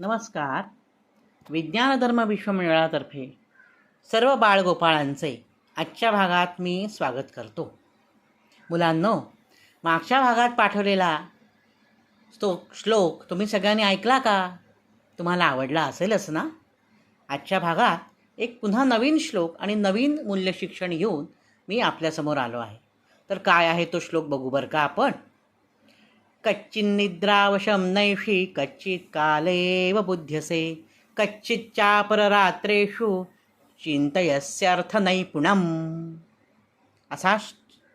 नमस्कार. विज्ञानधर्म विश्वमंडळातर्फे सर्व बाळगोपाळांचे आजच्या भागात मी स्वागत करतो. मुलांनो मागच्या भागात पाठवलेला तो श्लोक तुम्ही सगळ्यांनी ऐकला का? तुम्हाला आवडला असेलच ना? आजच्या भागात एक पुन्हा नवीन श्लोक आणि नवीन मूल्य शिक्षण घेऊन मी आपल्यासमोर आलो आहे. तर काय आहे तो श्लोक बघू बरं का आपण? कच्चिन्निद्रावशं नैषि कच्चित् कालेव बुध्यसे। कच्चिच्चापररात्रेषु चिंतयस्यर्थ नैपुणम। असा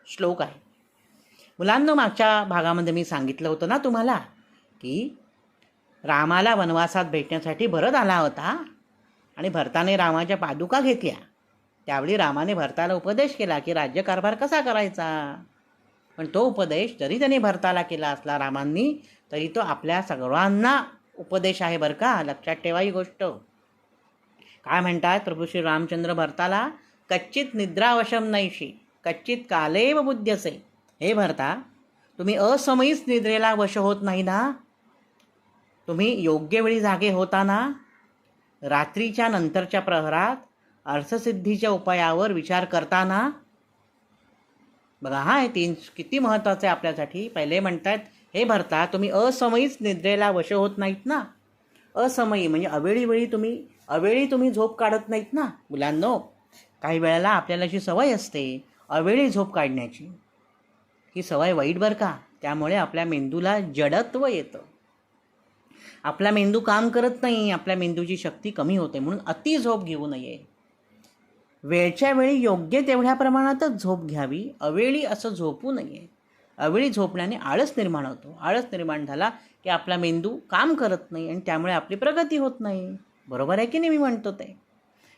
श्लोक आहे. मुलांना मागच्या भागामध्ये मी सांगितलं होतं ना तुम्हाला की रामाला वनवासात भेटण्यासाठी भरत आला होता आणि भरताने रामाच्या पादुका घेतल्या. त्यावेळी रामाने भरताला उपदेश केला की राज्यकारभार कसा करायचा? पण तो उपदेश जरी त्याने भरताला केला असला रामांनी तरी तो आपल्या सर्वांना उपदेश आहे बरं का? लक्षात ठेवा ही गोष्ट. काय म्हणतात प्रभू श्री रामचंद्र भरताला कच्चित निद्रावशम नाहीशी कच्चित कालेव बुद्ध्यसे हे भरता तुम्ही असमयीच निद्रेला वश होत नाही ना? तुम्ही योग्य वेळी जागे होता ना? रात्रीच्या नंतरच्या प्रहरात अर्थसिद्धीच्या उपायावर विचार करताना बघा हा हे तीन किती महत्त्वाचं आहे आपल्यासाठी. पहिले म्हणतात हे भरता तुम्ही असमयीच निद्रेला वश होत नाहीत ना? असमयी म्हणजे अवेळी वेळी तुम्ही अवेळी तुम्ही झोप काढत नाहीत ना? मुलांनो काही वेळेला आपल्याला अशी सवय असते अवेळी झोप काढण्याची. ही सवय वाईट बरं का? त्यामुळे आपल्या मेंदूला जडत्व येतं. आपला मेंदू काम करत नाही आपल्या मेंदूची शक्ती कमी होते म्हणून अति झोप घेऊ नये. वेळच्या वेळी योग्य तेवढ्या प्रमाणातच झोप घ्यावी. अवेळी असं झोपू नये. अवेळी झोपण्याने आळस निर्माण होतो. आळस निर्माण झाला की आपला मेंदू काम करत नाही आणि त्यामुळे आपली प्रगती होत नाही. बरोबर आहे की नाही मी म्हणतो ते?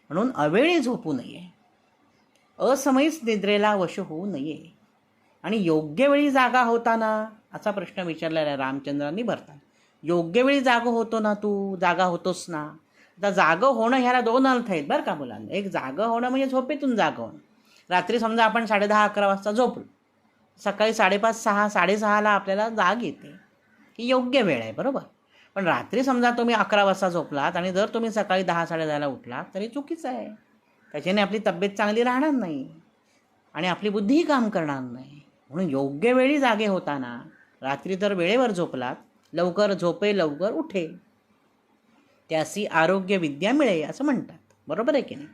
म्हणून अवेळी झोपू नये. असमयीच निद्रेला वश होऊ नये. आणि योग्य वेळी जागा होताना असा प्रश्न विचारलेला रामचंद्रांनी भरता योग्य वेळी जागा होतो ना तू? जागा होतोस ना? आता जागं होणं ह्याला दोन अर्थ आहेत बरं का मुलांना. एक जागं होणं म्हणजे झोपेतून जागं होणं. रात्री समजा आपण साडेदहा अकरा वाजता झोपलो. सकाळी साडेपाच सहा साडेसहाला आपल्याला जाग येते. ही योग्य वेळ आहे बरोबर? पण रात्री समजा तुम्ही अकरा वाजता झोपलात आणि जर तुम्ही सकाळी दहा साडेदहाला उठलात तरी चुकीचं आहे. त्याच्याने आपली तब्येत चांगली राहणार नाही. आणि आपली बुद्धीही काम करणार नाही. म्हणून योग्य वेळी जागे होताना रात्री जर वेळेवर झोपलात लवकर झोपे लवकर उठे. त्यासी आरोग्य विद्या मिळे असं म्हणतात. बरोबर आहे की नाही?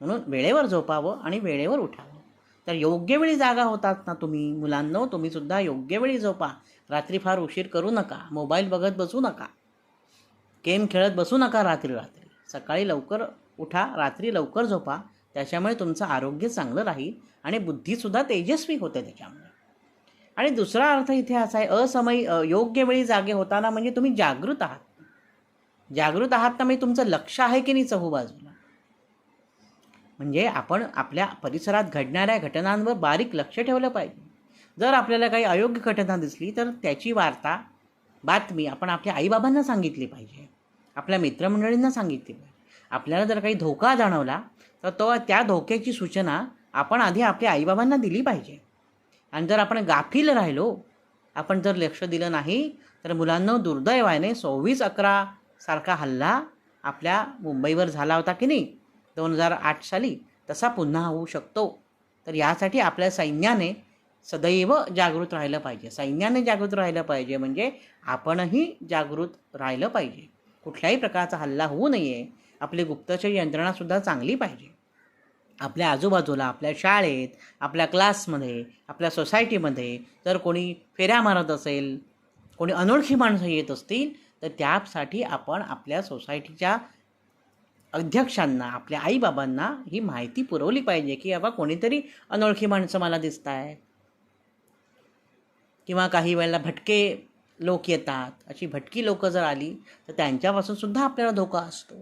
म्हणून वेळेवर झोपावं आणि वेळेवर उठावं. तर योग्य वेळी जागा होतात ना तुम्ही? मुलांनो तुम्हीसुद्धा योग्य वेळी झोपा. रात्री फार उशीर करू नका. मोबाईल बघत बसू नका. गेम खेळत बसू नका रात्री रात्री. सकाळी लवकर उठा रात्री लवकर झोपा. त्याच्यामुळे तुमचं आरोग्य चांगलं राहील आणि बुद्धीसुद्धा तेजस्वी होते त्याच्यामुळे. आणि दुसरा अर्थ इथे असा आहे असमयी योग्य वेळी जागे होताना म्हणजे तुम्ही जागृत आहात. जागृत आहात ना म्हणजे तुमचं लक्ष आहे की नाही चहूबाजूला? म्हणजे आपण आपल्या परिसरात घडणाऱ्या घटनांवर बारीक लक्ष ठेवलं पाहिजे. जर आपल्याला काही अयोग्य घटना दिसली तर त्याची वार्ता बातमी आपण आपल्या आईबाबांना सांगितली पाहिजे. आपल्या मित्रमंडळींना सांगितली पाहिजे. आपल्याला जर काही धोका जाणवला तर तो त्या धोक्याची सूचना आपण आधी आपल्या आईबाबांना दिली पाहिजे. आणि जर आपण गाफील राहिलो आपण जर लक्ष दिलं नाही तर मुलांना दुर्दैवाने सव्वीस अकरा सारखा हल्ला आपल्या मुंबईवर झाला होता की नाही दोन हजार आठ साली तसा पुन्हा होऊ शकतो. तर यासाठी आपल्या सैन्याने सदैव जागृत राहिलं पाहिजे. सैन्याने जागृत राहिलं पाहिजे म्हणजे आपणही जागृत राहिलं पाहिजे. कुठल्याही प्रकारचा हल्ला होऊ नये. आपली गुप्तचर यंत्रणासुद्धा चांगली पाहिजे. आपल्या आजूबाजूला आपल्या शाळेत आपल्या क्लासमध्ये आपल्या सोसायटीमध्ये जर कोणी फेऱ्या मारत असेल कोणी अनोळखी माणसं येत असतील तर त्यासाठी आपण आपल्या सोसायटीच्या अध्यक्षांना आपल्या आईबाबांना ही माहिती पुरवली पाहिजे की बाबा कोणीतरी अनोळखी माणसं मला दिसत आहेत किंवा काही वेळेला भटके लोक येतात. अशी भटकी लोकं जर आली तर त्यांच्यापासून सुद्धा आपल्याला धोका असतो.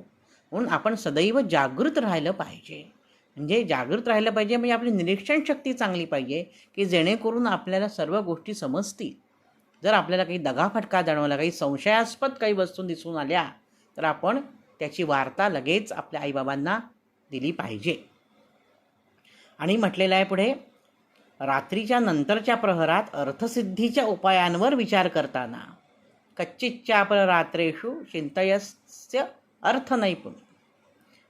म्हणून आपण सदैव जागृत राहिलं पाहिजे. म्हणजे जागृत राहिलं पाहिजे म्हणजे आपली निरीक्षण शक्ती चांगली पाहिजे की जेणेकरून आपल्याला सर्व गोष्टी समजतील. जर आपल्याला काही दगाफटका जाणवला काही संशयास्पद काही वस्तू दिसून आल्या तर आपण त्याची वार्ता लगेच आपल्या आईबाबांना दिली पाहिजे. आणि म्हटलेलं आहे पुढे रात्रीच्या नंतरच्या प्रहरात अर्थसिद्धीच्या उपायांवर विचार करताना कच्चिच्चापर रात्रेषु चिंतयस्य अर्थ नैपुण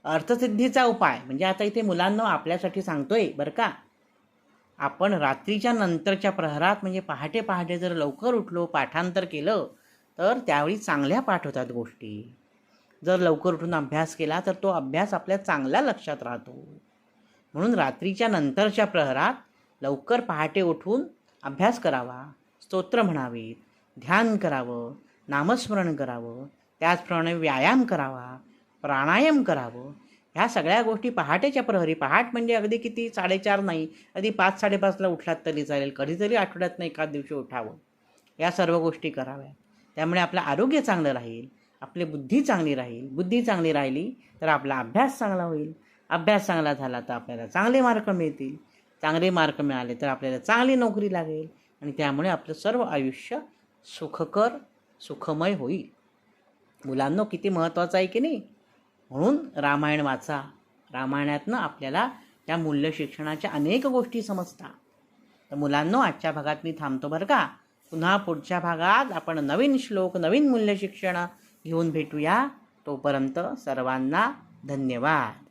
अर्थसिद्धीचा उपाय म्हणजे आता इथे मुलांना आपल्यासाठी सांगतोय बरं का? आपण रात्रीच्या नंतरच्या प्रहरात म्हणजे पहाटे पहाटे जर लवकर उठलो पाठांतर केलं तर त्यावेळी चांगल्या पाठ होतात गोष्टी. जर लवकर उठून अभ्यास केला तर तो अभ्यास आपल्या चांगल्या लक्षात राहतो. म्हणून रात्रीच्या नंतरच्या प्रहरात लवकर पहाटे उठून अभ्यास करावा स्तोत्र म्हणावेत ध्यान करावं नामस्मरण करावं त्याचप्रमाणे व्यायाम करावा प्राणायाम करावं ह्या सगळ्या गोष्टी पहाटेच्या प्रहरी. पहाट म्हणजे अगदी किती साडेचार नाही अगदी पाच साडेपाचला उठलात तरी चालेल. कधीतरी आठवड्यात नाही एखाद दिवशी उठावं. या सर्व गोष्टी कराव्या. त्यामुळे आपलं आरोग्य चांगलं राहील आपली बुद्धी चांगली राहील. बुद्धी चांगली राहिली तर आपला अभ्यास चांगला होईल. अभ्यास चांगला झाला तर आपल्याला चांगले मार्क मिळतील. चांगले मार्क मिळाले तर आपल्याला चांगली नोकरी लागेल. आणि त्यामुळे आपलं सर्व आयुष्य सुखकर सुखमय होईल. मुलांना किती महत्त्वाचं आहे की नाही? म्हणून रामायण वाचा. रामायणातनं आपल्याला त्या मूल्य शिक्षणाच्या अनेक गोष्टी समजतात तर मुलांनो आजच्या भागात मी थांबतो बरं का? पुन्हा पुढच्या भागात आपण नवीन श्लोक नवीन मूल्य शिक्षण घेऊन भेटूया. तोपर्यंत सर्वांना धन्यवाद.